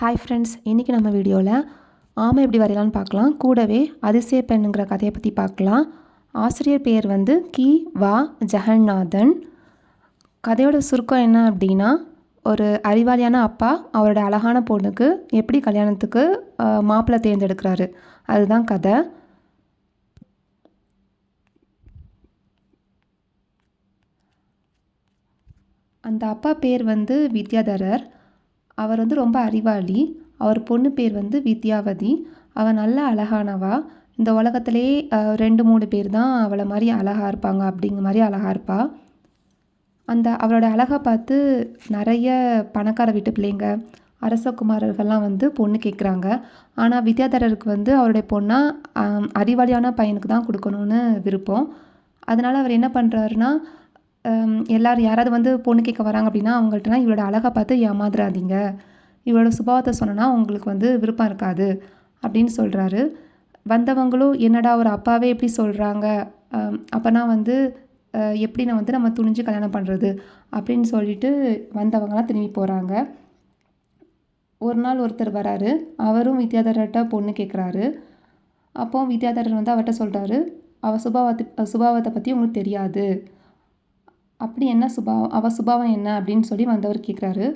Hi friends இன்றைக்கி நம்ம வீடியோவில் ஆமை எப்படி வரையலாம்னு பார்க்கலாம். கூடவே அதிசய பெண்ணுங்கிற கதையை பற்றி பார்க்கலாம். ஆசிரியர் பேர் வந்து கி. வா. ஜெகநாதன். கதையோட சுருக்கம் என்ன அப்படின்னா ஒரு அறிவாளியான அப்பா அவரோட அழகான பொண்ணுக்கு எப்படி கல்யாணத்துக்கு மாப்பிள்ளை தேர்ந்தெடுக்கிறாரு. அதுதான் கதை. அந்த அப்பா பேர் வந்து வித்யாதரர். அவர் வந்து ரொம்ப அறிவாளி. அவர் பொண்ணு பேர் வந்து வித்யாவதி. அவள் நல்ல அழகானவா. இந்த உலகத்திலே ரெண்டு மூணு பேர் தான் அவளை மாதிரி அழகாக இருப்பாங்க அப்படிங்கிற மாதிரி அழகாக இருப்பாள் அந்த அவளோட அழகை பார்த்து நிறைய பணக்கார வீட்டு பிள்ளைங்க அரசகுமாரர்கள்லாம் வந்து பொண்ணு கேட்குறாங்க. ஆனால் வித்யாதரருக்கு வந்து அவருடைய பொண்ணாக அறிவாளியான பையனுக்கு தான் கொடுக்கணுன்னு விருப்பம். அதனால் அவர் என்ன பண்ணுறாருன்னா எல்லோரும் யாராவது வந்து பொண்ணு கேட்க வராங்க அப்படின்னா அவங்கள்ட்டலாம் இவளோட அழகை பார்த்து ஏமாந்துடாதீங்க இவளோட சுபாவத்தை சொன்னோன்னா உங்களுக்கு வந்து விருப்பம் இருக்காது அப்படின்னு சொல்கிறாரு வந்தவங்களும் என்னடா ஒரு அப்பாவே எப்படி சொல்கிறாங்க அப்போனா வந்து எப்படி நான் வந்து நம்ம துணிஞ்சு கல்யாணம் பண்ணுறது அப்படின்னு சொல்லிட்டு வந்தவங்களாம் திரும்பி போகிறாங்க ஒரு நாள் ஒருத்தர் வராரு. அவரும் வித்யாதரர்கிட்ட பொண்ணு கேட்குறாரு அப்போ வித்யாதரர் வந்து அவர்கிட்ட சொல்கிறாரு அவள் சுபாவத்தை சுபாவத்தை பற்றி உங்களுக்கு தெரியாது. அப்படி என்ன சுபாவம் அவள் சுபாவம் என்ன அப்படின்னு சொல்லி வந்தவர் கேட்குறாரு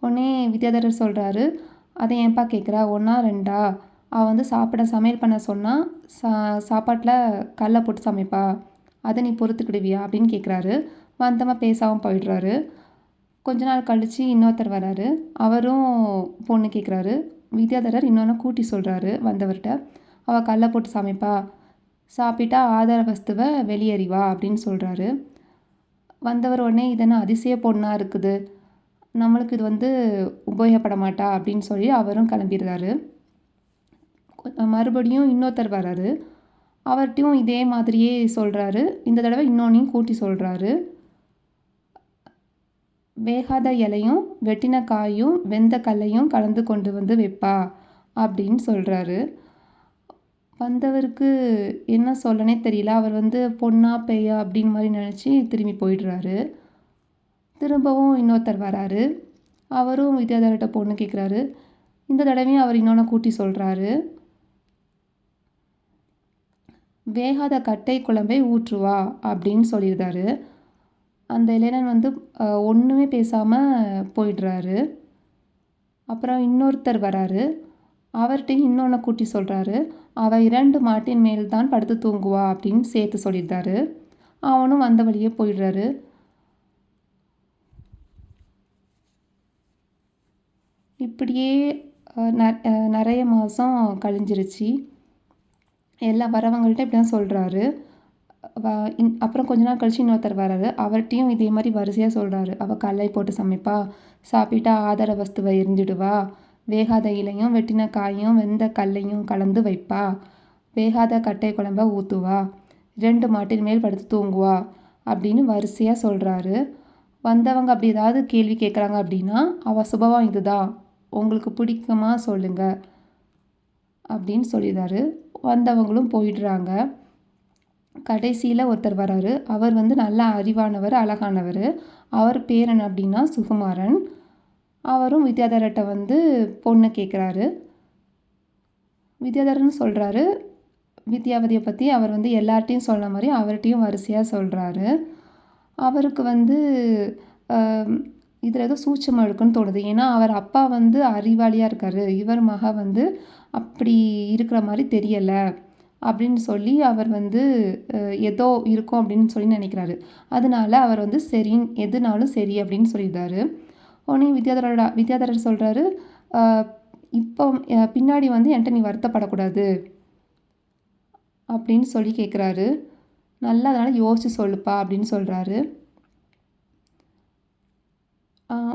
உடனே வித்யாதரர் சொல்கிறாரு அதை ஏன்ப்பா கேட்குறா ஒன்றா ரெண்டா? அவள் வந்து சாப்பிட சமையல் பண்ண சொன்னால் சா சாப்பாட்டில் கல்லை போட்டு சமைப்பா. அதை நீ பொறுத்துக்கிடுவியா? அப்படின்னு கேட்குறாரு வந்தமாக பேசாமல் போயிடுறாரு. கொஞ்ச நாள் கழித்து இன்னொருத்தர் வராரு. அவரும் பொண்ணு கேட்குறாரு வித்யாதரர் இன்னொன்று கூட்டி சொல்கிறாரு வந்தவர்கிட்ட. அவள் கல்லை போட்டு சமைப்பா. சாப்பிட்டா ஆதார வஸ்துவை வெளியேறிவா அப்படின்னு சொல்கிறாரு வந்தவர் உடனே இதென்ன அதிசய பொண்ணாக இருக்குது? நம்மளுக்கு இது வந்து உபயோகப்பட மாட்டா அப்படின்னு சொல்லி அவரும் கிளம்பிடுறாரு. மறுபடியும் இன்னொருத்தர் வராரு. அவர்கிட்டையும் இதே மாதிரியே சொல்கிறாரு இந்த தடவை இன்னொன்னையும் கூட்டி சொல்கிறாரு வேகாத இலையும் வெட்டின காயும் வெந்த கல்லையும் கலந்து கொண்டு வந்து வைப்பா? அப்படின்னு சொல்கிறாரு வந்தவருக்கு என்ன சொல்லனே தெரியல. அவர் வந்து பொண்ணா பெய்யா அப்படின்னு மாதிரி நினச்சி திரும்பி போயிடுறாரு. திரும்பவும் இன்னொருத்தர் வராரு. அவரும் வித்யாதர்கிட்ட பொண்ணு கேட்குறாரு இந்த தடவையும் அவர் இன்னொன்று கூட்டி சொல்கிறாரு வேகாத கட்டை குழம்பை ஊற்றுவா அப்படின்னு சொல்லியிருந்தாரு. அந்த இளைஞன் வந்து ஒன்றுமே பேசாமல் போயிடுறாரு. அப்புறம் இன்னொருத்தர் வராரு. அவர்கிட்டையும் இன்னொன்று கூட்டி சொல்கிறாரு அவள் இரண்டு மாட்டின் மேல் தான் படுத்து தூங்குவா அப்படின்னு சேர்த்து சொல்லியிருந்தாரு அவனும் வந்த வழியே போயிடுறாரு. இப்படியே நிறைய மாதம் கழிஞ்சிருச்சு. எல்லா வரவங்கள்ட்ட இப்படி தான் சொல்கிறாரு அப்புறம் கொஞ்ச நாள் கழிச்சு இன்னொருத்தர் வராரு. அவர்கிட்டையும் இதே மாதிரி வரிசையாக சொல்கிறாரு அவள் கல்லை போட்டு சமைப்பா. சாப்பிட்டா ஆதார வஸ்துவை எரிஞ்சிடுவா. வேகாத இலையும் வெட்டின காயும் வெந்த கல்லையும் கலந்து வைப்பா. வேகாத கட்டை குழம்ப ஊற்றுவா ரெண்டு மாட்டின் மேல் படுத்து தூங்குவா அப்படின்னு வரிசையாக சொல்கிறாரு வந்தவங்க அப்படி ஏதாவது கேள்வி கேட்குறாங்க அப்படின்னா அவள் சுபவம் இதுதான் உங்களுக்கு பிடிக்குமா சொல்லுங்க அப்படின்னு சொல்லிடுறாரு. வந்தவங்களும் போயிடுறாங்க. கடைசியில் ஒருத்தர் வராரு. அவர் வந்து நல்ல அறிவானவர் அழகானவர். அவர் பேரன் அப்படின்னா சுகுமாரன். அவரும் வித்யாதரர்கிட்ட வந்து பொண்ணு கேட்குறாரு வித்யாதரன் சொல்கிறாரு வித்யாவதியை பற்றி அவர் வந்து எல்லார்ட்டையும் சொன்ன மாதிரி அவர்கிட்டையும் வரிசையாக சொல்கிறாரு அவருக்கு வந்து இதில் ஏதோ சூட்சமாக இருக்குன்னு தோணுது. ஏன்னா அவர் அப்பா வந்து அறிவாளியாக இருக்கார். இவர் மக வந்து அப்படி இருக்கிற மாதிரி தெரியலை அப்படின்னு சொல்லி அவர் வந்து ஏதோ இருக்கும் அப்படின்னு சொல்லி நினைக்கிறாரு. அதனால அவர் வந்து சரின்னு எதுனாலும் சரி அப்படின்னு சொல்லியிருந்தாரு உடனே வித்யாதரோட வித்யாதரர் சொல்கிறாரு இப்போ பின்னாடி வந்து என்கிட்ட நீ வருத்தப்படக்கூடாது அப்படின்னு சொல்லி கேட்குறாரு நல்லா அதனால் யோசிச்சு சொல்லுப்பா அப்படின்னு சொல்கிறாரு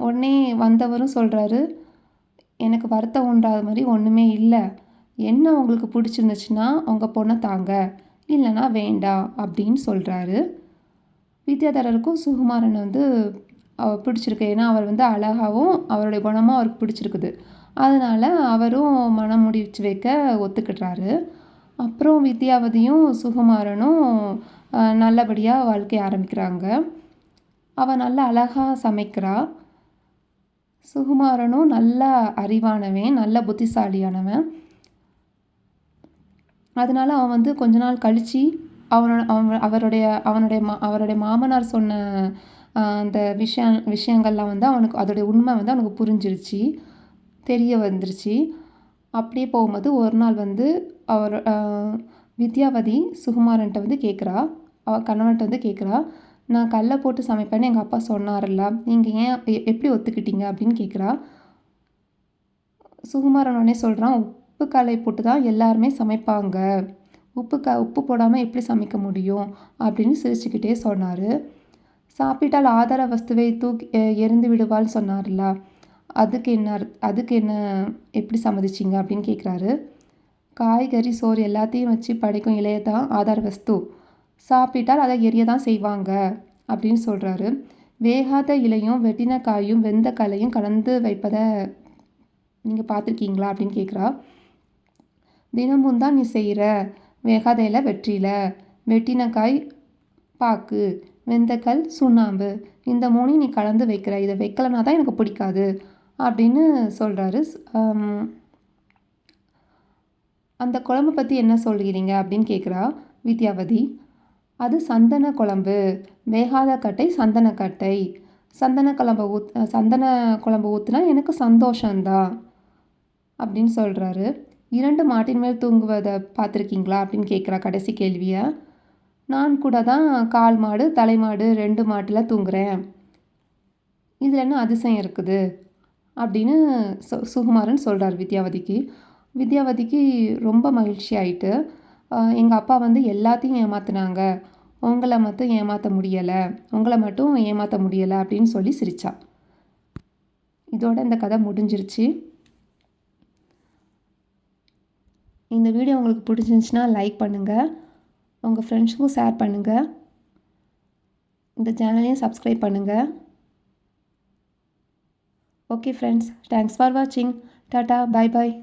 உடனே வந்தவரும் சொல்கிறாரு எனக்கு வருத்தம் உண்டாத மாதிரி ஒன்றுமே இல்லை. என்ன உங்களுக்கு பிடிச்சிருந்துச்சுன்னா உங்கள் பொண்ணை தாங்க. இல்லைன்னா வேண்டாம் அப்படின்னு சொல்கிறாரு வித்யாதரருக்கும் சுகுமாரன் வந்து பிடிச்சிருக்கு. ஏன்னா அவர் வந்து அழகாகவும் அவருடைய குணமும் அவருக்கு பிடிச்சிருக்குது. அதனால் அவரும் மனம் முடிச்சு வைக்க ஒத்துக்கிட்டுறாரு அப்புறம் வித்யாவதியும் சுகுமாரனும் நல்லபடியாக வாழ்க்கைய ஆரம்பிக்கிறாங்க. அவள் நல்லா அழகாக சமைக்கிறாள் சுகுமாரனும் நல்ல அறிவானவன் நல்ல புத்திசாலியானவன். அதனால அவன் வந்து கொஞ்ச நாள் கழித்து அவனோட அவன் அவருடைய அவனுடைய மா அவருடைய மாமனார் சொன்ன அந்த விஷயம் விஷயங்கள்லாம் வந்து அவனுக்கு அதோடைய உண்மை வந்து அவனுக்கு புரிஞ்சிருச்சு தெரிய வந்துருச்சு. அப்படியே போகும்போது ஒரு நாள் வந்து அவர் வித்யாவதி சுகுமாரன்ட்ட வந்து கேட்குறா அவள் கணவன்கிட்ட வந்து கேட்குறா நான் கல்லை போட்டு சமைப்பேன்னு எங்கள் அப்பா சொன்னார்ல நீங்கள் ஏன் எ- எப்படி ஒத்துக்கிட்டீங்க? அப்படின்னு கேட்குறா சுகுமாரன் உடனே சொல்கிறான் உப்பு காலை போட்டு தான் எல்லாருமே சமைப்பாங்க. உப்பு க உப்பு போடாமல் எப்படி சமைக்க முடியும்? அப்படின்னு சிரிச்சுக்கிட்டே சொன்னார். சாப்பிட்டால் ஆதார வஸ்துவை தூக்கி எறிந்து விடுவாள்னு சொன்னார்ல அதுக்கு என்ன அர்த்- அதுக்கு என்ன எப்படி சம்மதிச்சிங்க? அப்படின்னு கேட்குறாரு. காய்கறி சோறு எல்லாத்தையும் வச்சு படைக்கும் இலையை தான் ஆதார வஸ்து. சாப்பிட்டால் அதை எரிய தான் செய்வாங்க அப்படின்னு சொல்கிறாரு வேகாத இலையும் வெட்டின காயும் வெந்த கலையும் கலந்து வைப்பதை நீங்கள் பார்த்துருக்கீங்களா? அப்படின்னு கேட்குறா. தினமும் தான் நீ செய்கிற வேகாத இலை வெற்றில வெட்டின காய் பாக்கு. வெந்தக்கல் சுண்ணாம்பு. இந்த மூணையும் நீ கலந்து வைக்கிற. இதை வைக்கலனா தான் எனக்கு பிடிக்காது. அப்படின்னு சொல்கிறாரு அந்த குழம்பு பற்றி என்ன சொல்கிறீங்க அப்படின்னு கேட்குறா வித்யாவதி. அது சந்தன குழம்பு. வேகாத கட்டை சந்தன கட்டை. சந்தன குழம்பு ஊத் சந்தன குழம்பு ஊற்றுனா எனக்கு சந்தோஷந்தான் அப்படின்னு சொல்கிறாரு இரண்டு மாட்டின் மேல் தூங்குவதை பார்த்துருக்கீங்களா? அப்படின்னு கேட்குறா கடைசி கேள்வியை. நான் கூட தான் கால் மாடு தலை மாடு ரெண்டு மாட்டில் தூங்குறேன். இதில் என்ன அதிசயம் இருக்குது? அப்படின்னு சு சுகுமாரன் சொல்கிறார் வித்யாவதிக்கு. வித்யாவதிக்கு ரொம்ப மகிழ்ச்சி ஆயிட்டு எங்கள் அப்பா வந்து எல்லாத்தையும் ஏமாத்தினாங்க. உங்களை மட்டும் ஏமாற்ற முடியலை. உங்களை மட்டும் ஏமாற்ற முடியலை. அப்படின்னு சொல்லி சிரிச்சா. இதோட இந்த கதை முடிஞ்சிருச்சு. இந்த வீடியோ உங்களுக்கு பிடிச்சிருந்துச்சின்னா லைக் பண்ணுங்கள் உங்கள் ஃப்ரெண்ட்ஸுக்கும் ஷேர் பண்ணுங்கள் இந்த சேனலையும் சப்ஸ்கிரைப் பண்ணுங்கள் ஓகே ஃப்ரெண்ட்ஸ் தேங்க்ஸ் ஃபார் வாட்சிங் டாட்டா பாய் பாய்